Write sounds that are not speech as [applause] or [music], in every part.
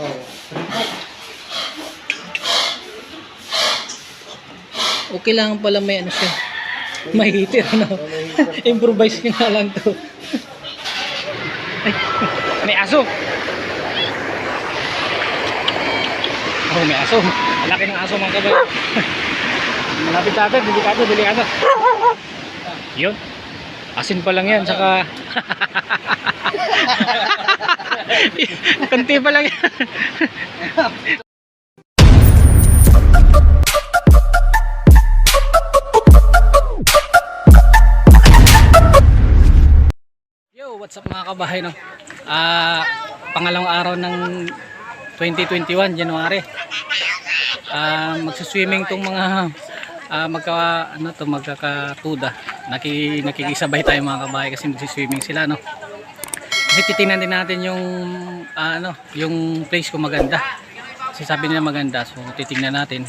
Oo. Okay lang pala may ano siya. May heater, ano? Improvise nyo nga lang to. Ay, may aso! Oh, may aso. Laki ng aso mga kabay. Malapit sa atin, delikado, delikado. Yun. Asin pa lang yan, saka... [laughs] Kunti pa lang yan. What's up mga kabahay no? Ah, pangalawang araw ng 2021, January. Ah, magsuswimming tong mga ah, magka ano to magkakatuda. Naki nakikisabay tayo mga kabahay kasi magsuswimming sila no. Kasi titingnan din natin yung ah, ano, yung place kung maganda. Kasi nila maganda, so titingnan natin.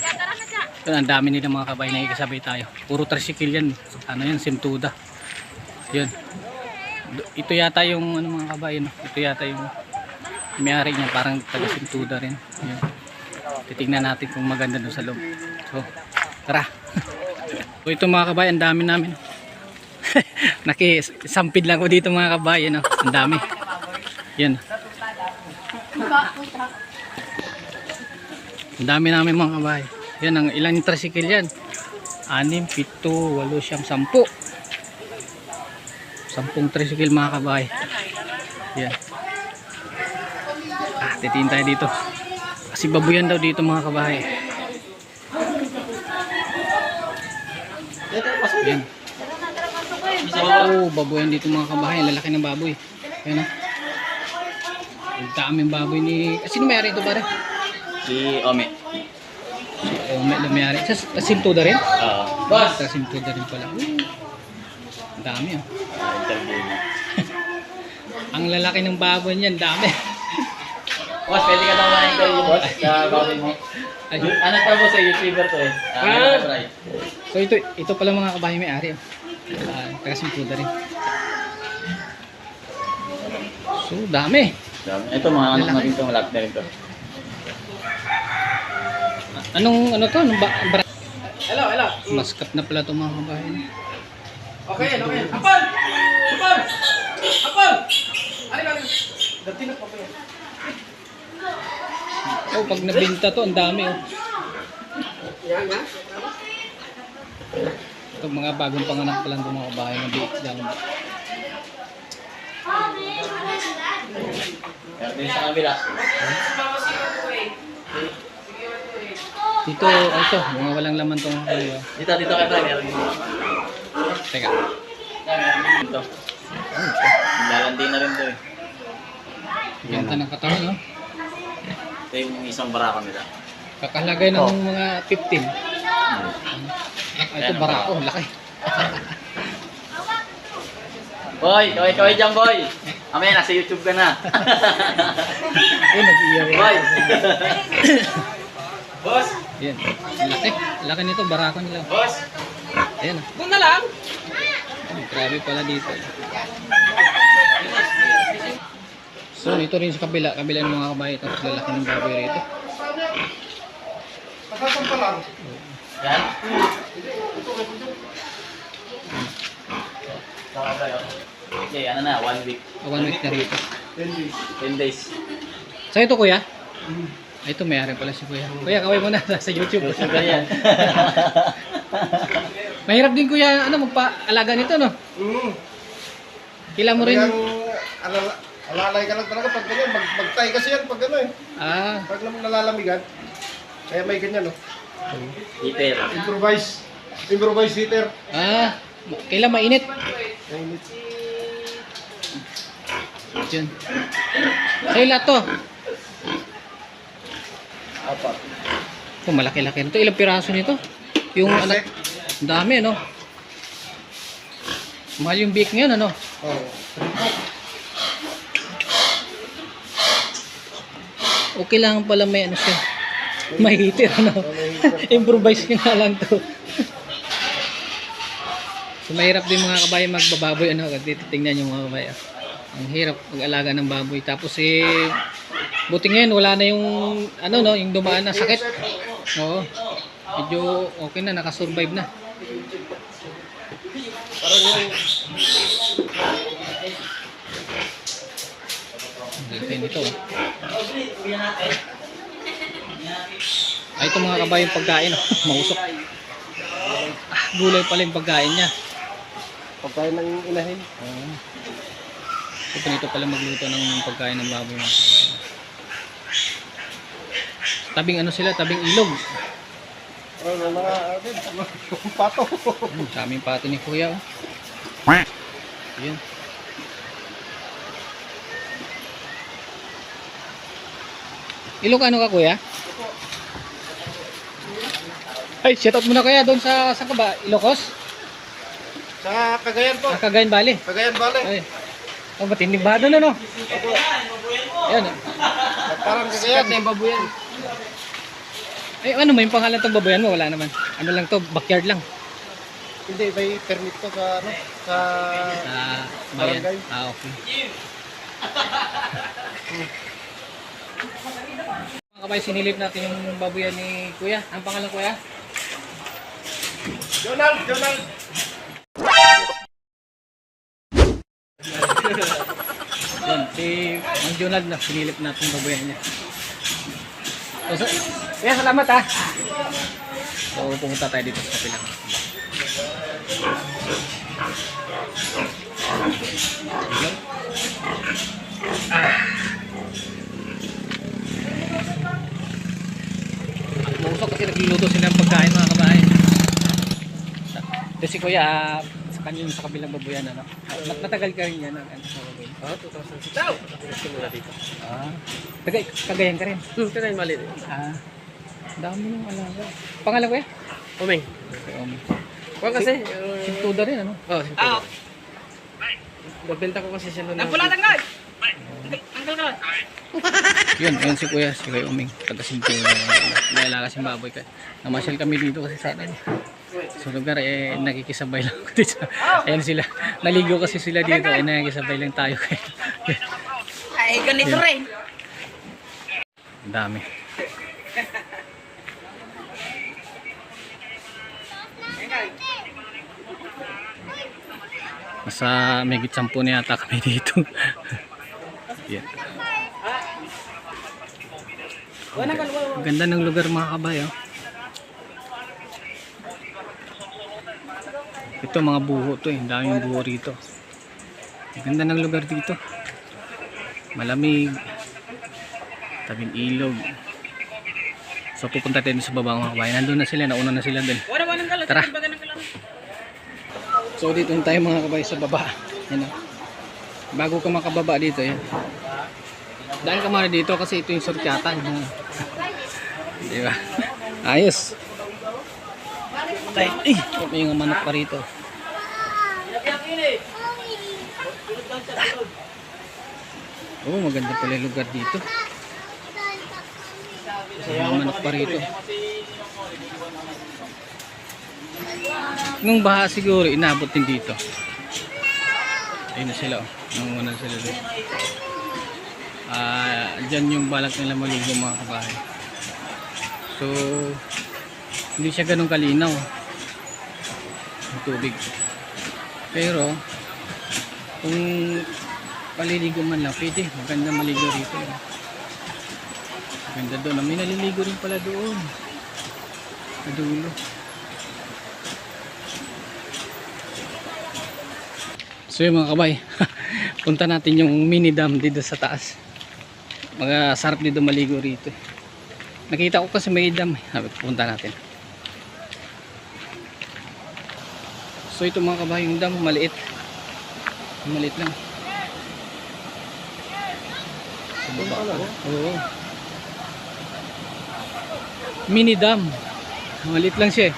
Yun, ang dami nila mga kabahay na ikasabay tayo. Puro tricycle yan. Ano yan, simtuda. Yun ito yata yung ano mga kabayan ito yata yung may-ari niya parang taga Sintuda rin Yun. titignan natin kung maganda doon sa loob so tara [laughs] so ito mga kabayan ang dami namin [laughs] nakisampid lang ko dito mga kabayan no? ang dami. Yan ang dami namin mga kabayan yan ang ilang tricycle yan? 6, 7, 8, 9, 10 sampung tricycle mga kabay yan. Ah titiin tayo dito. Kasi babuyan daw dito mga kabay yan oh babuyan dito mga kabahay lalaki ng baboy yan ah ang daming baboy ni ah, sino mayari ito pare? Si Ome. oh may mayari sa sa Simtuda rin? Oo. Boss! sa Simtuda rin pala ang dami interview niya. [laughs] ang lalaki ng baboy niyan dami [laughs] Boss, pwede ka daw ma-interview, boss, sa baboy mo. Ano ka boss, eh, YouTuber to eh. Ah. Ah. So ito ito pala mga kabahay may ari. Ah, taga Simpuda rin. So dami. Dami. Ito, mga anak na rin to, malapit na rin to. Anong ano to? Anong ba, bara- Hello, hello. Maskat na pala to mga kabahay. Okay, okay. Apol! Apol! Apol! Ano ba? Dati na pa pa yan. Oh, pag nabinta to, ang dami oh. Yan, yan. Ito mga bagong panganak pa lang itong mga kabahay ng biik lang. Din sa kabila. Dito, ito, mga walang laman tong mga kabahay. oh. Dito, dito kay din. Teka. Dito. Lalandi na rin to eh. Ganda ng katawan, no? Ito yung isang barako nila. Kakalagay ng Oh. mga 15. Ah, ito barako, laki. Boy, kaway kaway dyan, boy. Amaya, nasa YouTube ka na. [laughs] Eh, nag-iyaw. boy. Boss, Yan. Laki. Laki nito, barako nila. boss. Ayan. Doon na lang. Ay, Grabe pala dito. So, ito rin sa kabila. Kabila ng mga kabahay. Ito, lalaki ng baboy rito. Pasasan pa lang. Yan. Okay, ano na, one week. Ah, One week na rito. 10 days. So, ito kuya? Ay, ito mayroon pala si kuya. Kuya, kaway mo na [laughs] sa YouTube. Sugar yan. [laughs] Mahirap din kuya, ano, magpa-alaga nito, no? Mm. Kailan mo rin... Alala- alalay ka lang talaga pag ganyan. Mag magtay kasi yan pag ano eh. Ah, Pag naman nalalamigan. Kaya may ganyan oh. Heater. Improvise. Improvise heater. ah, kailan mainit? Mainit. Sa'yo lahat to. Apat. Oh, malaki-laki nito. Ilang piraso nito? Yung anak... Ang dami, ano? Mahal yung beak ngayon, ano? Oh. Okay lang pala may ano siya. May heater, ano? [laughs] Improvise nyo nga lang to. so, mahirap din mga kabayan magbababoy, ano? Dito tingnan yung mga kabayan. Ang hirap mag-alaga ng baboy. Tapos, eh, Buti ngayon, wala na yung, ano no, yung dumaan na sakit. Oo. Medyo okay na, nakasurvive na. Parang yung... Ang oh. Ay, ito mga kabayo yung pagkain. oh. [laughs] Mausok. Ah, gulay pala yung pagkain niya. Pagkain ng inahin. Oo. Ito ganito pala magluto ng pagkain ng baboy mga. Tabing ano sila, tabing ilog. Na mga... ano, pato. Hmm, daming pato ni kuya. Oh. Yun. Ilocano ka kuya? Ay, shoutout muna kaya doon sa sa ka ba? Ilocos? Sa Cagayan po. Ah, Cagayan Valley. Cagayan Valley. Ay. Oh, matinding ba doon ano? Ayan. oh. Parang Cagayan. Sikat na yung babuyan. Ay, ano may pangalan tong baboyan mo? Wala naman. Ano lang to, backyard lang. Hindi, may permit to sa ano? Sa... Sa bayan. Barangay. Ah, okay. [laughs] Mga kabay, sinilip natin yung baboyan ni Kuya. Ang pangalan Kuya? Jonald! Jonald! Yan, si Mang Jonald na sinilip natin yung baboyan niya. So, so, Kuya, salamat ha. So, pumunta tayo dito sa kapilang. At mausok kasi nagluluto sila ng. Ito si Kuya, ah, sa kanya sa kabilang babuyan, ano? Mat matagal ka rin yan, ano, sa babuyan. Ah, 2006. Daw! Simula dito. Ah, taga, kagayan ka rin. Hmm, Cagayan Valley. Ah, dami ng alaga. Pangalan ko eh? Umeng. Um, Kuha kasi. si Tuda rin, ano? Oh, simple. Ah. Nabenta ko kasi siya noon. Nagpulatan ka! Ka! Yun, yun si Kuya, si Kuya Uming. Taga Sinto, may alaga si Baboy. Kaya namasyal kami dito kasi sa atin. Sa lugar, eh, nakikisabay lang ko dito. Ayan sila. Naligo kasi sila dito, eh, nakikisabay lang tayo. [laughs] Ay, ganito rin. Dami. Nasa may sampu na yata kami dito. [laughs] yeah. Ganda ng lugar mga kabayo. Ito mga buho to eh. Daming buho rito. Ganda ng lugar dito. Malamig. Tabing ilog. So pupunta tayo sa baba mga kabayan. Nandun na sila. Nauna na sila dun. Tara. So dito tayo mga kabay sa baba. Yan o. Bago ka makababa dito yan. Daan ka muna dito kasi ito yung surkyatan. [laughs] Di ba? Ayos. Tay, ay, may mga manok pa rito. Oh, maganda pala yung lugar dito. Mga manok pa rito. Nung baha siguro, inabot din dito. Ayun na sila, oh. Nanguna sila doon. Ah, dyan yung balak nila maligo mga kabahay. So, hindi siya ganun kalinaw. Ang tubig. Pero, kung paliligo man lang, pwede. Maganda maligo rito. Maganda doon. May naliligo rin pala doon. Sa dulo. So yun mga kabay, [laughs] punta natin yung mini dam dito sa taas. Mga sarap dito maligo rito. Nakita ko kasi may dam, punta natin. So ito mga kabay, yung dam maliit. Maliit lang. Sa baba. Oo. Mini dam. Maliit lang siya eh.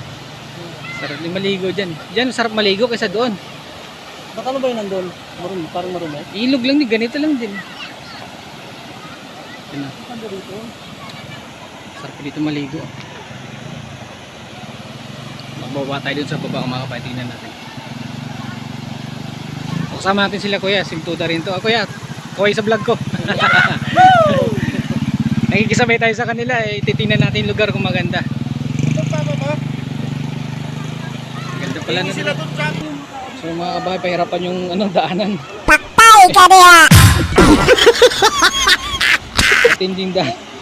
Sarap din maligo dyan. Dyan sarap maligo kaysa doon. Baka ano ba yun nandun? Marum, parang marumi? Ilog lang din, ganito lang din. Yun na. Sarap dito maligo. Magbaba tayo dun sa baba kung makapaitingnan natin. Kasama natin sila kuya, simtuda rin to. Ah, kuya, kuhay sa vlog ko. [laughs] Nakikisabay tayo sa kanila eh. Titingnan natin yung lugar kung maganda. Ganda pala na Sila doon sa So mga kabahay, pahirapan yung ano, daanan. Patay ka diha! Tinding daan.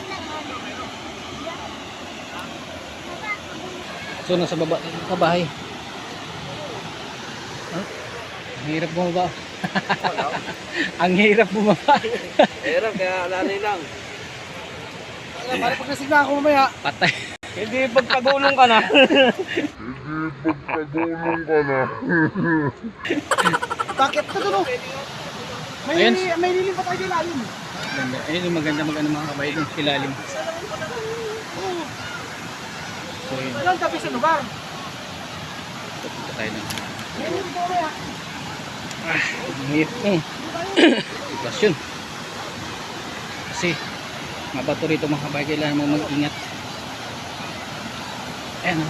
So nasa baba kabahay. Huh? Ang hirap bumaba. [laughs] Ang hirap bumaba. Hirap, kaya alalay lang. Alam, para pag nasigla ako mamaya, Patay. hindi pagpagulong ka na. [laughs] Bakit ka doon? May, Ayun. may lilim pa tayo din lalim. Ganda. Ayun yung maganda mag ano mga kabahay dun, So yun, Walang tabi sa lugar. punta tayo na. Ah, ang hirap mo. Sitwasyon. Kasi, mabato rito mga kabahay, kailangan mo mag-ingat. Ayan o.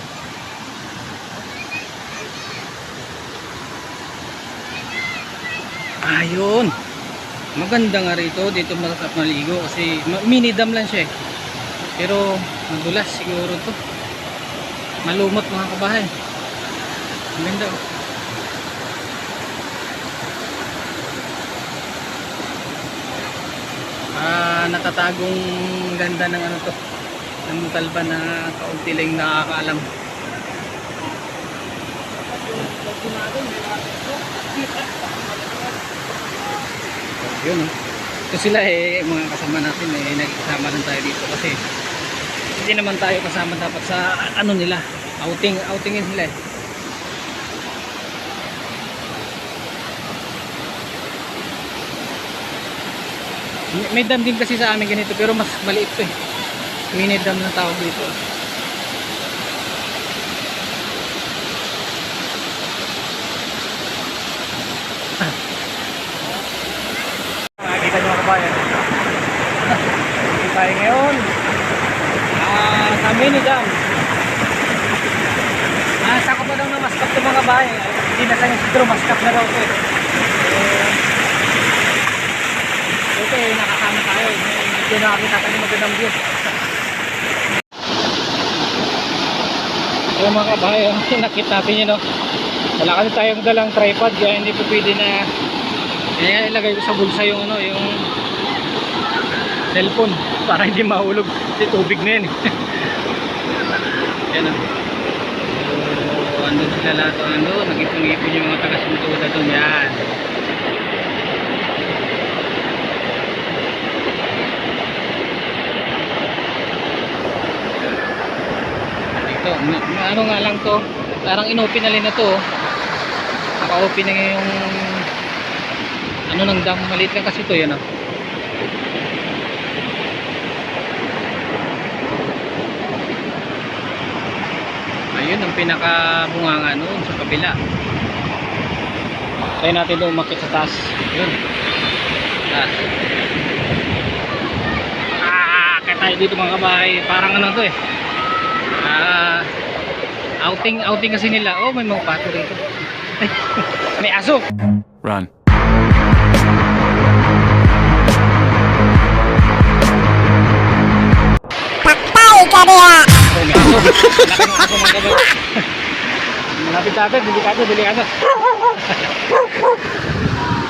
Ayun. Maganda nga rito. Dito masasap maligo kasi mini dam lang siya eh. Pero madulas siguro to. Malumot mga kabahay. Ang ganda oh. Ah, natatagong ganda ng ano to. Ng talba na kaunti lang nakakaalam. Yun oh. Ito sila eh, mga kasama natin eh, nagkasama rin tayo dito kasi hindi naman tayo kasama dapat sa ano nila, outing, outingin sila eh. May- dam din kasi sa amin ganito pero mas maliit to eh. Mini dam na tawag dito. Nakikita nyo mga kabayan. Dito tayo ngayon. Ah, sa mini dam. Ah, sa ko pa daw na maskap to mga bahay. Hindi na kanya siguro maskap na daw to eh. Eh, Okay, nakakama tayo. Medyo nakakita tayo ng magandang view. So mga kabahay, [laughs] nakit natin yun, no? Wala kasi tayong dalang tripod, kaya hindi po pwede na kaya ilagay ko sa bulsa yung ano, yung cellphone para hindi mahulog kasi tubig na yun. eh. [laughs] Yan, oh. So, sila lahat, ano, nag-ipon-ipon yung mga taga-suntuda doon, yan. Ito, ano nga lang to, parang inopen na rin na to. oh. Naka-open na yung ano ng dam, maliit lang kasi to yan oh. Ayun ang pinakabunganga noon sa kabila. Try natin doon umakit sa taas. Yun. Taas. Ah, kaya tayo dito mga kabahay. Parang ano to eh. Ah, outing outing kasi nila. Oh, may mga pato rito. [laughs] Ay, may aso. Run. Malapit sa atin, delikado, delikado.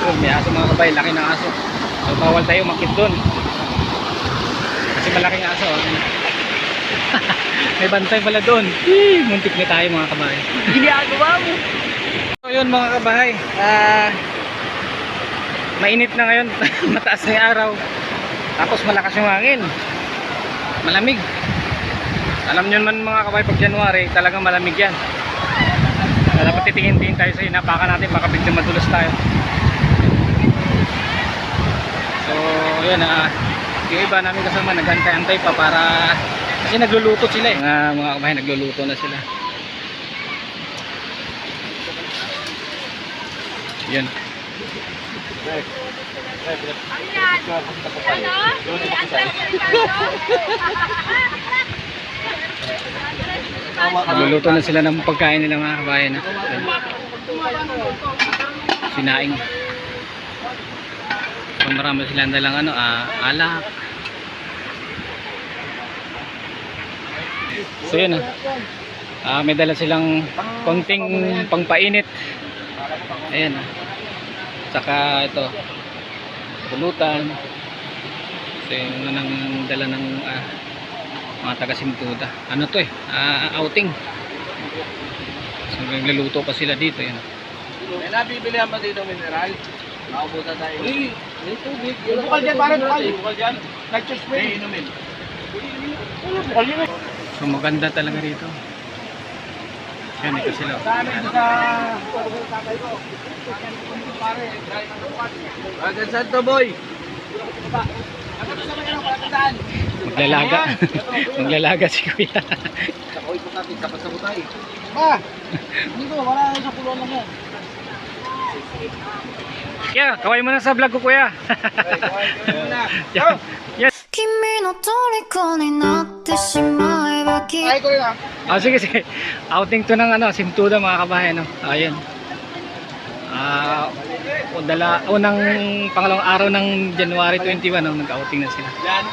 Oh, may aso mga kabahay, laki ng aso. So, bawal tayo makit doon. Kasi malaking aso. [laughs] may bantay pala doon. Hii, muntik na tayo mga kabahay. Ginagawa mo. So yun mga kabahay, ah mainit na ngayon, [laughs] mataas na yung araw. Tapos malakas yung hangin. Malamig. Alam nyo naman mga kabahay, pag January, talagang malamig yan. Kaya dapat titingin-tingin tayo sa inapakan natin, baka biglang madulas tayo. So, yun ah, yung iba namin kasama, nagantay-antay pa para, kasi nagluluto sila eh. Mga, mga kabahay, nagluluto na sila. Yan. [laughs] Nagluluto na sila ng pagkain nila mga kabayan. ah. Yan. Sinaing. So marami silang dalang ano, ah, alak. So yun ah. Ah, may dala silang konting pangpainit. Ayan ah. Saka ito. Pulutan. So yun nang dala ng ah, mga taga Simtuda. Ano to eh? Ah, outing. So nagluluto pa sila dito. Yan. May nabibili ba dito mineral? Maubusan tayo. Uy, may tubig. Yung bukal dyan, parang bukal. Bukal dyan. Nag-spray. May inumin. Eh. So maganda talaga rito. Yan ito sila. Sa amin, sa... Agad Santo Boy. Agad sa mga ano, palatandaan. Maglalaga. [laughs] Maglalaga si Kuya. Sakoy po natin, kapat sa butay. Ma! [laughs] Dito, wala na sa puluan lang yan. Kaya, kaway mo na sa vlog ko Kuya. [laughs] Yan. Yan. 君の虜になってしまえばきっ Ay, ko rin ah. Ah, sige, sige. Outing to ng ano, Simtuda mga kabayan. No? Ayun. Ah, o dala, unang pangalawang araw ng January 21, no, nag-outing na sila. Yan.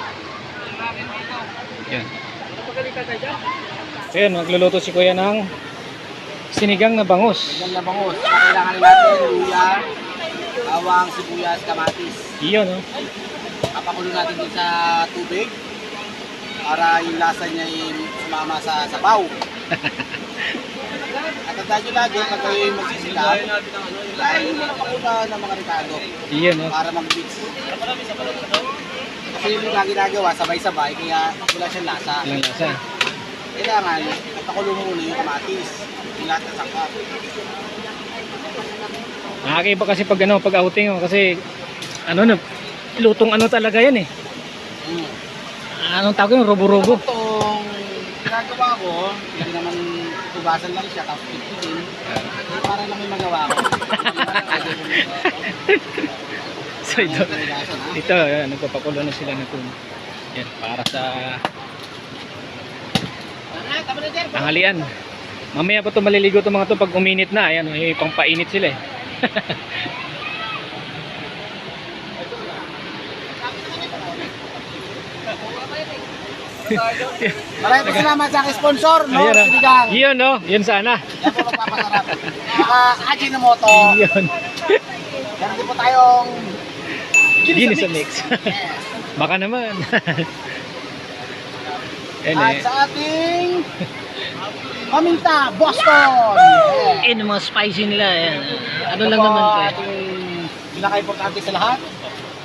Yan. Ayun, magluluto si Kuya ng sinigang na bangus. Yan na bangus. Kailangan natin luya, bawang, sibuyas, kamatis. Iyon, no? Papakulo natin din sa tubig para yung lasa niya ay sumama sa sabaw. [laughs] At tandaan nyo lagi, pag kayo yung magsisikap, ay magpakula ng mga ricado Iyon, no? para mag-mix. Kasi yung mga ginagawa, sabay-sabay, kaya wala siyang lasa. Ilang lasa. Kailangan, papakulo mo muna yung kamatis, yung lahat ng sangkap. Nakakaiba kasi pag ano, pag outing, oh, kasi ano na, lutong ano talaga yan eh. Mm. Anong tawag yun? Robo-robo. Itong ginagawa ko, hindi naman tubasan lang siya, tapos pipilin. Eh, para lang may magawa ko. [laughs] So ito, ito, ayan, nagpapakulo na sila ng tuna. Yan, para sa tanghalian. Mamaya pa ito maliligo itong mga to pag uminit na. Ayan, may pangpainit sila eh. Maraming salamat sa aking sponsor, no? Ayan, ah. Sinigang. Yun, no? Yun sana. Yan po magpapasarap. Saka Ajinomoto. [laughs] Yun. Meron din po tayong Ginis sa mix. [laughs] Baka naman. [laughs] Yan At eh. sa ating paminta, Boston. Yeah. Eh, mga spicy nila. Yan. Ano Ito lang naman to eh. ating pinaka-importante sa lahat.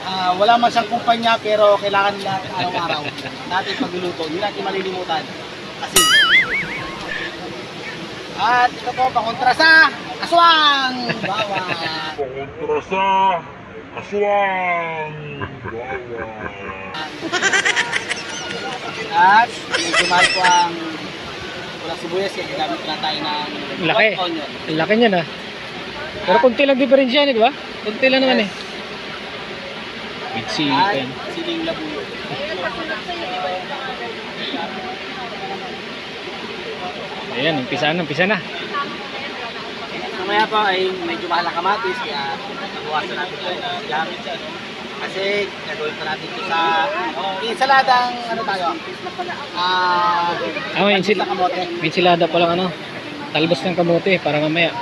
Ah, wala man siyang kumpanya pero kailangan natin araw-araw [laughs] natin pagluluto. Hindi natin malilimutan. Kasi at ito po pakontra sa aswang bawang. Kontra sa aswang. At medyo mahal po ang walang sibuyas kaya gamit na tayo ng Laki. hot onion. Ang laki niya na. Pero konti lang diferensya yan, di ba? Konti lang naman eh. With At yan. siling labuyo. Ayan, umpisa na, umpisa na. Mamaya pa ay medyo mahal ang kamatis kaya nabuwasan natin ito ng gamit siya. No? Kasi gagawin pa natin ito sa insaladang ano tayo? Ah, pansit ensil na kamote. may ensilada pa lang ano. Talbos ng kamote para mamaya.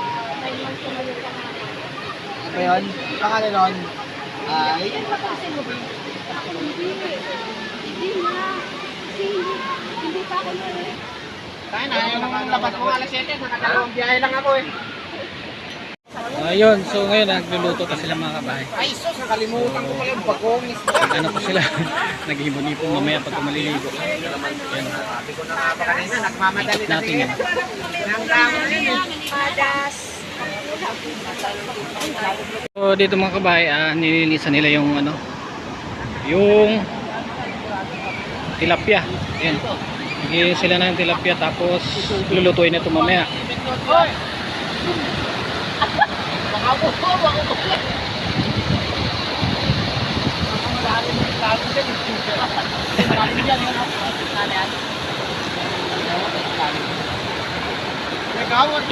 Ano yun? Pangalan nun ay Kaya na, yung labas ko alas 7, nakakawang biyahe lang ako eh. Ayun, so ngayon nagluluto pa sila mga kabahay. Ay sus, nakalimutan ko pala yung bagong isda. Ano pa sila? [laughs] Naghihibon-hibon mamaya pag maliligo. Yan. Sabi ko na nga ba kanina, nagmamadali na Natin yan. Na. So dito mga kabahay, ah, nilinisan nila yung ano, yung tilapia. Ayan. Bigyan sila ng tilapia tapos lulutuin na ito mamaya.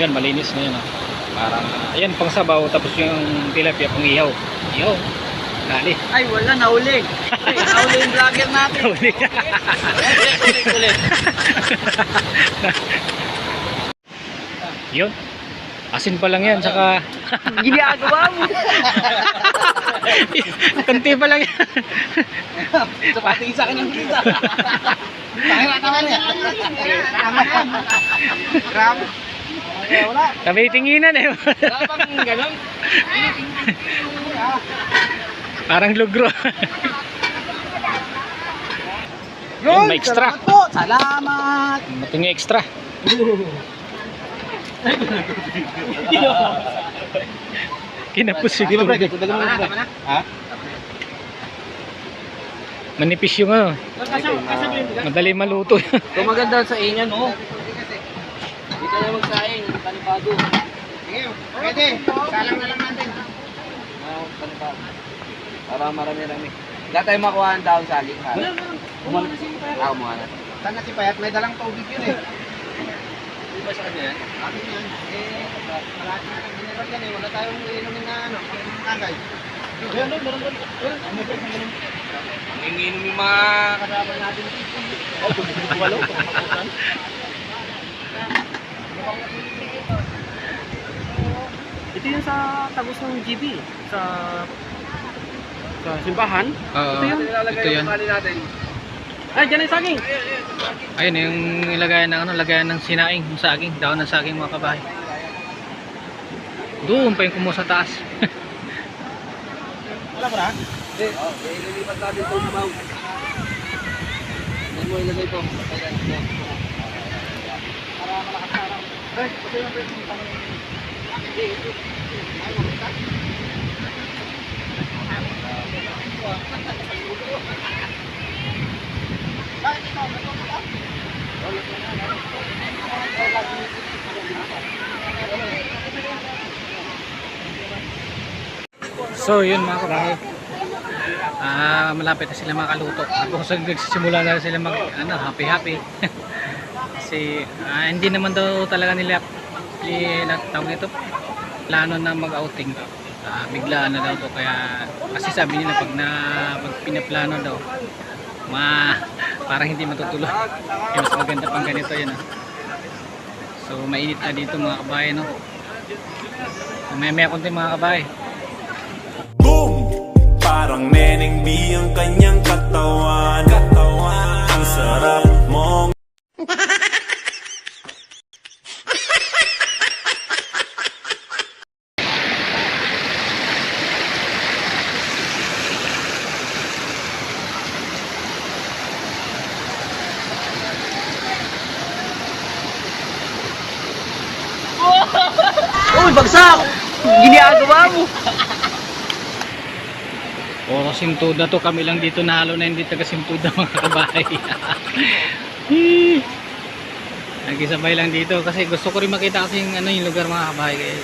Yan, malinis na yan. ah. Parang, ayan, pang sabaw tapos yung tilapia pang ihaw. Ihaw. Dali. Ay, wala, nahuli. Ay, nahuli yung vlogger natin. Huli. ulit, ulit. Yun. Asin pa lang yan, saka... Ginagawa mo. [laughs] Kunti pa lang yan. [laughs] So, patingin sa akin ng kita. Tama na, tama na. Tama wala. Sabay tinginan eh. Wala ganun? Parang lugro. Yun, May extra. Salamat po. Salamat. Mating extra. Kinapos Di ba, Brad? Tama na, tama na. Ha? Manipis yung ano. Madali maluto. Kung maganda sa inyo, no? Hindi ka na magsaing, panibado. Sige, pwede. Salang na lang natin. Oo, panibado. Para marami-rami. Wala tayong makuha ang daon sa aling, ha? Wala, Ah, umuha na. Saan na si Payat? May dalang tubig yun, eh. Ba sa kanya yan? Akin yan. Eh, malaki na lang general yan, eh. Wala tayong inumin na, ano, kagay. Meron doon, meron doon. Meron. Nanginginom yung mga kasama natin. Oh, walo. Ito yung sa tagos ng GB. Sa sa simbahan. Oo, ito yan. Ay, dyan yung saging. Ayun yung ilagayan ng ano, lagayan ng sinaing, yung saging, daon ng saging mga kabahay. Doon pa yung kumuha sa taas. [laughs] Wala ba na? Hindi. Oh, eh, lilipat natin ito sa bawang. Yan mo ilagay ito. Para malakas na araw. Ay, kasi yung pwede yung tanong. Hindi, ito. Ay, makita. Bakit ito? So yun mga kabahay. Ah, malapit na sila makaluto. Ako sa nagsisimula na sila mag ano, happy happy. [laughs] Kasi ah, hindi naman daw talaga nila li tawag nito plano na mag-outing. Ah, biglaan na daw to kaya kasi sabi nila pag na pag pinaplano daw ma parang hindi matutuloy. Kaya mas maganda pang ganito yun. ah. So mainit na dito mga kabahay no. May may konti mga kabahay. Boom! Parang neneng B ang kanyang katawan Katawan Ang sarap mong Uy, bagsak! Ginagawa mo! Puro sintuda to kami lang dito nalo na hindi taga sintuda [laughs] mga kabahay. Hee. Nagisabay lang dito kasi gusto ko rin makita kasi yung, ano, yung lugar mga kabahay kaya.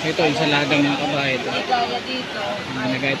Ito ensalada mga kabahay ito. Uh, nagayat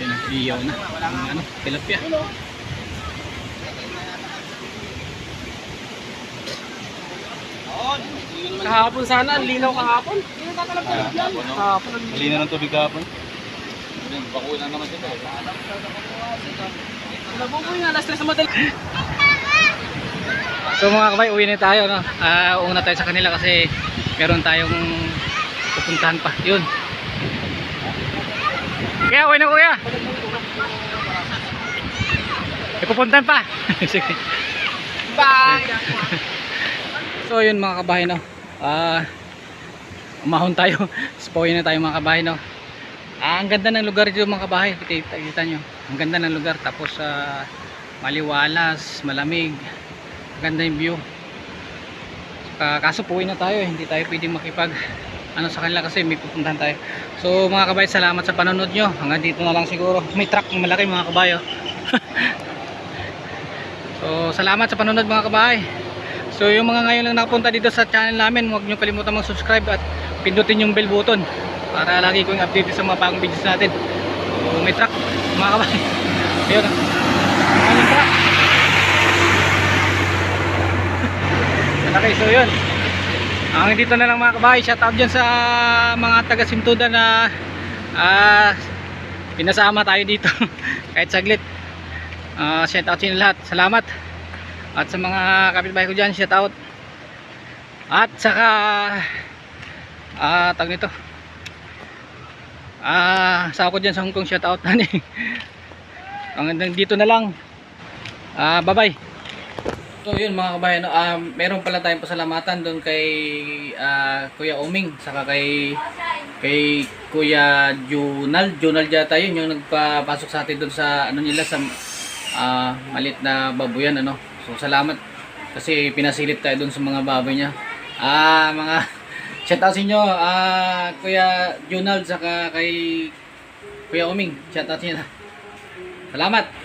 Yan, iyaw na. Ang ano, tilapia. Kahapon sana, ang linaw kahapon. Kahapon. ang Mali na ng tubig kahapon. Nabuboy nga, alas 3 sa madali. So mga kabay, uwi na tayo. No? Ah, una tayo sa kanila kasi meron tayong pupuntahan pa. Yun. Kaya, uwi na kuya. May pupuntahan pa. [laughs] Sige. Bye! [laughs] So yun mga kabahay no. Ah umahon tayo. [laughs] Spoil na tayo mga kabahay no. Ah, ang ganda ng lugar dito mga kabahay. Kita, kita nyo. Ang ganda ng lugar. Tapos ah, maliwalas, malamig. Ang ganda yung view. Saka, kaso puwi na tayo. Hindi tayo pwedeng makipag ano sa kanila kasi may pupuntahan tayo. So mga kabahay, salamat sa panonood nyo. Hanggang dito na lang siguro. May truck na malaki mga kabayo. [laughs] so salamat sa panonood mga kabahay. So yung mga ngayon lang nakapunta dito sa channel namin, huwag nyo kalimutan mag-subscribe at pindutin yung bell button para lagi ko yung update sa mga bagong videos natin. So may truck mga kabahay. [laughs] Ayun. ah. May truck. [laughs] Okay, so yun. Ang dito na lang mga kabahay, shout out dyan sa mga taga Simtuda na ah, pinasama tayo dito [laughs] kahit saglit. Ah, shout out sa lahat. Salamat. At sa mga kapitbahay ko dyan, shout out. At saka ah, tag nito. Ah, sa ako dyan sa Hong Kong, shout out. [laughs] Hanggang dito na lang. Ah, bye bye. So yun mga kabayan, um, meron pala tayong pasalamatan doon kay ah, Kuya Oming saka kay kay Kuya Junal, Junal yata yun yung nagpapasok sa atin doon sa ano nila sa ah, malit na baboyan ano. So salamat kasi pinasilip tayo doon sa mga baboy niya. Ah mga [laughs] shout out sa inyo ah, Kuya Junal saka kay Kuya Oming. Shout out inyo. Salamat.